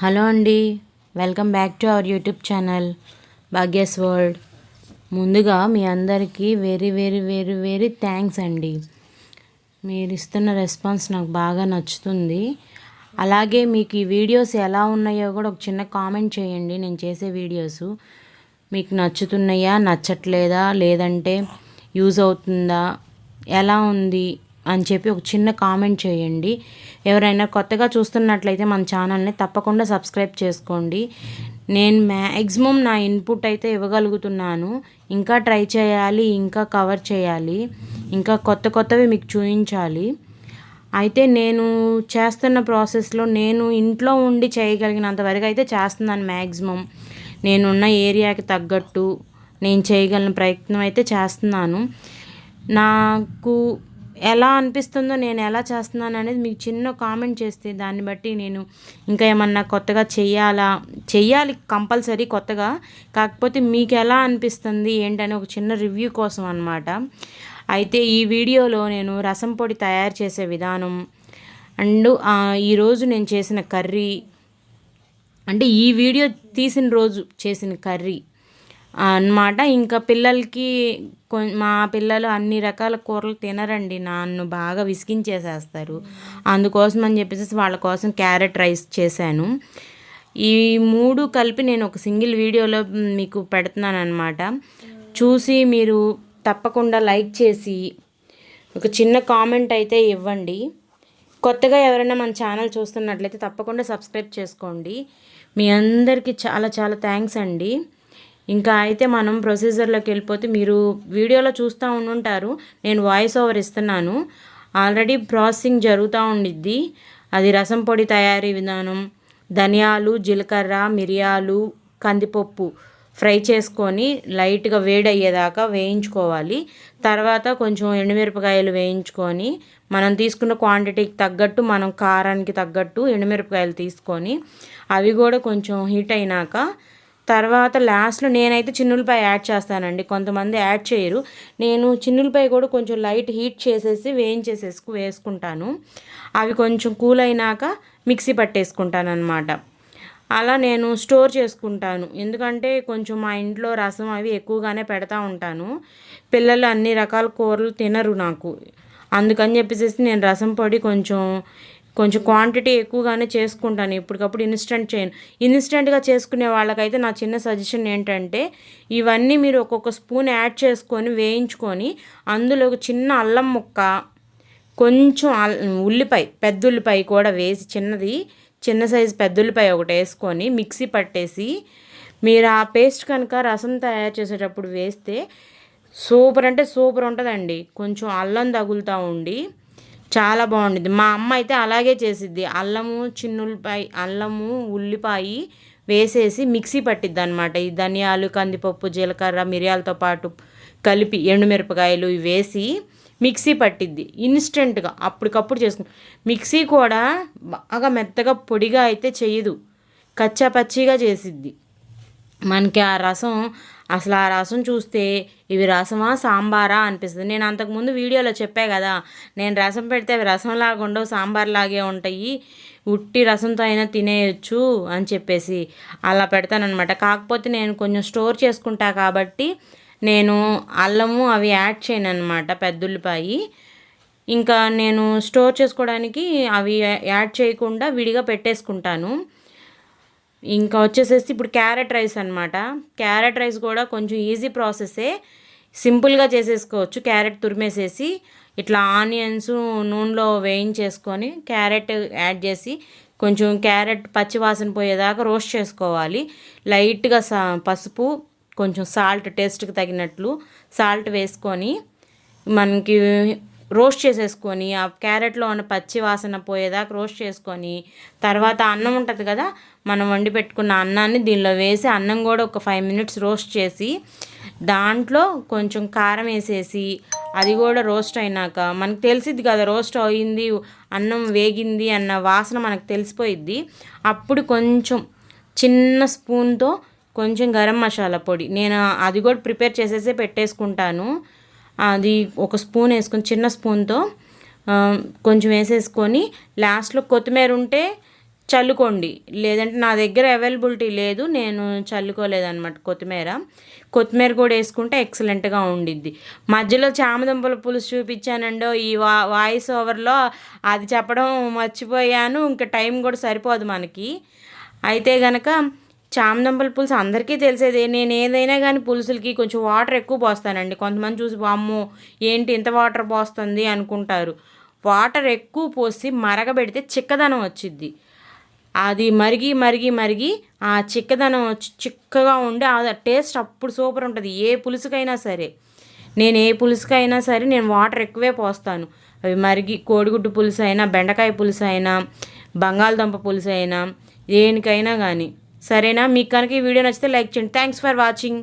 Hello అండి. Welcome back to our YouTube channel Bhagya's world. ముందుగా మీ అందరికీ very very very very thanks అండి. మీరు ఇస్తున్న రెస్పాన్స్ నాకు బాగా నచ్చుతుంది. అలాగే మీకు ఈ వీడియోస్ ఎలా ఉన్నాయో కూడా ఒక చిన్న కామెంట్ చేయండి. నేను చేసే వీడియోస్ మీకు నచ్చుతున్నాయా నచ్చట్లేదా లేదంటే యూజ్ అవుతుందా ఎలా ఉంది అని చెప్పి ఒక చిన్న కామెంట్ చేయండి. ఎవరైనా కొత్తగా చూస్తున్నట్లయితే మన ఛానల్ని తప్పకుండా సబ్స్క్రైబ్ చేసుకోండి. నేను మ్యాక్సిమం నా ఇన్పుట్ అయితే ఇవ్వగలుగుతున్నాను. ఇంకా ట్రై చేయాలి ఇంకా కవర్ చేయాలి ఇంకా కొత్త కొత్తవి మీకు చూపించాలి. అయితే నేను చేస్తున్న ప్రాసెస్లో నేను ఇంట్లో ఉండి చేయగలిగినంత వరకు అయితే చేస్తున్నాను మ్యాక్సిమం నేనున్న ఏరియాకి తగ్గట్టు నేను చేయగలిగిన ప్రయత్నం అయితే చేస్తున్నాను. నాకు ఎలా అనిపిస్తుందో నేను ఎలా చేస్తున్నాను అనేది మీకు చిన్న కామెంట్ చేస్తే దాన్ని బట్టి నేను ఇంకా ఏమన్నా కొత్తగా చెయ్యాలా? చెయ్యాలి కంపల్సరీ కొత్తగా. కాకపోతే మీకు ఎలా అనిపిస్తుంది ఏంటని ఒక చిన్న రివ్యూ కోసం అనమాట అయితే ఈ వీడియోలో నేను రసం పొడి తయారు చేసే విధానం అండ్ ఈరోజు నేను చేసిన కర్రీ అంటే ఈ వీడియో తీసిన రోజు చేసిన కర్రీ అన్నమాట. ఇంకా పిల్లలకి మా పిల్లలు అన్ని రకాల కూరలు తినరండి నన్ను బాగా విసిగించేసేస్తారు. అందుకోసం అని చెప్పేసి వాళ్ళ కోసం క్యారెట్ రైస్ చేశాను. ఈ మూడు కలిపి నేను ఒక సింగిల్ వీడియోలో మీకు పెడుతున్నాను అనమాట చూసి మీరు తప్పకుండా లైక్ చేసి ఒక చిన్న కామెంట్ అయితే ఇవ్వండి. కొత్తగా ఎవరైనా మన ఛానల్ చూస్తున్నట్లయితే తప్పకుండా సబ్స్క్రైబ్ చేసుకోండి. మీ అందరికీ చాలా చాలా థ్యాంక్స్ అండి. ఇంకా అయితే మనం ప్రొసీజర్లోకి వెళ్ళిపోతే మీరు వీడియోలో చూస్తూ ఉండుంటారు. నేను వాయిస్ ఓవర్ ఇస్తున్నాను. ఆల్రెడీ ప్రాసెసింగ్ జరుగుతూ ఉండిద్ది. అది రసం పొడి తయారీ విధానం ధనియాలు జీలకర్ర మిరియాలు కందిపప్పు ఫ్రై చేసుకొని లైట్గా వేడయ్యేదాకా వేయించుకోవాలి. తర్వాత కొంచెం ఎండుమిరపకాయలు వేయించుకొని మనం తీసుకున్న క్వాంటిటీకి తగ్గట్టు మనం కారానికి తగ్గట్టు ఎండుమిరపకాయలు తీసుకొని అవి కూడా కొంచెం హీట్ అయినాక తర్వాత లాస్ట్లో నేనైతే చిన్నులపై యాడ్ చేస్తానండి. కొంతమంది యాడ్ చేయరు. నేను చిన్నులపై కూడా కొంచెం లైట్ హీట్ చేసేసి వేయించేసేసుకు వేసుకుంటాను. అవి కొంచెం కూల్ అయినాక మిక్సీ పట్టేసుకుంటాను అనమాట అలా నేను స్టోర్ చేసుకుంటాను. ఎందుకంటే కొంచెం మా ఇంట్లో రసం అవి ఎక్కువగానే పెడతా ఉంటాను. పిల్లలు అన్ని రకాల కూరలు తినరు నాకు. అందుకని చెప్పేసి నేను రసం పొడి కొంచెం కొంచెం క్వాంటిటీ ఎక్కువగానే చేసుకుంటాను. ఇప్పటికప్పుడు ఇన్స్టెంట్ చేయను ఇన్స్టెంట్గా చేసుకునే వాళ్ళకైతే నా చిన్న సజెషన్ ఏంటంటే ఇవన్నీ మీరు ఒక్కొక్క స్పూన్ యాడ్ చేసుకొని వేయించుకొని అందులో ఒక చిన్న అల్లం ముక్క కొంచెం ఉల్లిపాయ పెద్ద ఉల్లిపాయ కూడా వేసి చిన్నది చిన్న సైజు పెద్ద ఉల్లిపాయ ఒకటి వేసుకొని మిక్సీ పట్టేసి మీరు ఆ పేస్ట్ కనుక రసం తయారు చేసేటప్పుడు వేస్తే సూపర్ అంటే సూపర్ ఉంటుందండి. కొంచెం అల్లం తగులుతూ ఉండి చాలా బాగుండిద్ది. మా అమ్మ అయితే అలాగే చేసిద్ది. అల్లము చిన్నుల్లిపాయ అల్లము ఉల్లిపాయ వేసేసి మిక్సీ పట్టిద్ది అనమాట ఈ ధనియాలు కందిపప్పు జీలకర్ర మిరియాలతో పాటు కలిపి ఎండుమిరపకాయలు వేసి మిక్సీ పట్టిద్ది. ఇన్స్టెంట్గా అప్పటికప్పుడు చేసుకుని మిక్సీ కూడా బాగా మెత్తగా పొడిగా అయితే చేయదు. కచ్చా పచ్చిగా చేసిద్ది. మనకి ఆ రసం అసలు ఆ రసం చూస్తే ఇవి రసమా సాంబారా అనిపిస్తుంది. నేను అంతకుముందు వీడియోలో చెప్పా కదా నేను రసం పెడితే అవి రసంలాగా ఉండవు సాంబార్ లాగే ఉంటాయి. ఉట్టి రసంతో అయినా తినేయచ్చు అని చెప్పేసి అలా పెడతానమాట కాకపోతే నేను కొంచెం స్టోర్ చేసుకుంటా కాబట్టి నేను అల్లము అవి యాడ్ చేయను అనమాట పెద్దుల్లిపాయి. ఇంకా నేను స్టోర్ చేసుకోవడానికి అవి యాడ్ చేయకుండా విడిగా పెట్టేసుకుంటాను. ఇంకా వచ్చేసేసి ఇప్పుడు క్యారెట్ రైస్ అనమాట క్యారెట్ రైస్ కూడా కొంచెం ఈజీ ప్రాసెసే. సింపుల్గా చేసేసుకోవచ్చు. క్యారెట్ తురిమేసేసి ఇట్లా ఆనియన్స్ నూనెలో వేయించేసుకొని క్యారెట్ యాడ్ చేసి కొంచెం క్యారెట్ పచ్చివాసన పోయేదాకా రోస్ట్ చేసుకోవాలి. లైట్గా సా పసుపు కొంచెం సాల్ట్ టేస్ట్కి తగినట్లు సాల్ట్ వేసుకొని మనకి రోస్ట్ చేసేసుకొని ఆ క్యారెట్లో ఉన్న పచ్చి వాసన పోయేదాకా రోస్ట్ చేసుకొని తర్వాత అన్నం ఉంటుంది కదా మనం వండి పెట్టుకున్న అన్నాన్ని దీనిలో వేసి అన్నం కూడా ఒక ఫైవ్ మినిట్స్ రోస్ట్ చేసి దాంట్లో కొంచెం కారం వేసేసి అది కూడా రోస్ట్ అయినాక మనకు తెలిసిద్ది కదా రోస్ట్ అయింది అన్నం వేగింది అన్న వాసన మనకు తెలిసిపోయిద్ది. అప్పుడు కొంచెం చిన్న స్పూన్తో కొంచెం గరం మసాలా పొడి నేను అది కూడా ప్రిపేర్ చేసేసే పెట్టేసుకుంటాను. అది ఒక స్పూన్ వేసుకొని చిన్న స్పూన్తో కొంచెం వేసేసుకొని లాస్ట్లో కొత్తిమీర ఉంటే చల్లుకోండి. లేదంటే నా దగ్గర అవైలబిలిటీ లేదు నేను చల్లుకోలేదన్నమాట కొత్తిమీర. కొత్తిమీర కూడా వేసుకుంటే ఎక్సలెంట్గా ఉండిద్ది. మధ్యలో చామదుంపల పులుసు చూపించానండో ఈ వా వాయిస్ ఓవర్లో అది చెప్పడం మర్చిపోయాను ఇంకా టైం కూడా సరిపోదు మనకి. అయితే గనక చామదుంపల పులుసు అందరికీ తెలిసేదే. నేను ఏదైనా కానీ పులుసులకి కొంచెం వాటర్ ఎక్కువ పోస్తానండి. కొంతమంది చూసి అమ్మో ఏంటి ఇంత వాటర్ పోస్తుంది? అనుకుంటారు. వాటర్ ఎక్కువ పోసి మరగబెడితే చిక్కదనం వచ్చిద్ది. అది మరిగి మరిగి మరిగి ఆ చిక్కదనం వచ్చి చిక్కగా ఉండి ఆ టేస్ట్ అప్పుడు సూపర్ ఉంటుంది. ఏ పులుసుకైనా సరే. నేను ఏ పులుసుకైనా సరే నేను వాటర్ ఎక్కువే పోస్తాను. అవి మరిగి కోడిగుడ్డు పులుసు అయినా బెండకాయ పులుసు అయినా బంగాళదుంప పులుసు అయినా దేనికైనా కానీ సరేనా? మీకు కనుక ఈ వీడియో నచ్చితే లైక్ చేయండి. Thanks for watching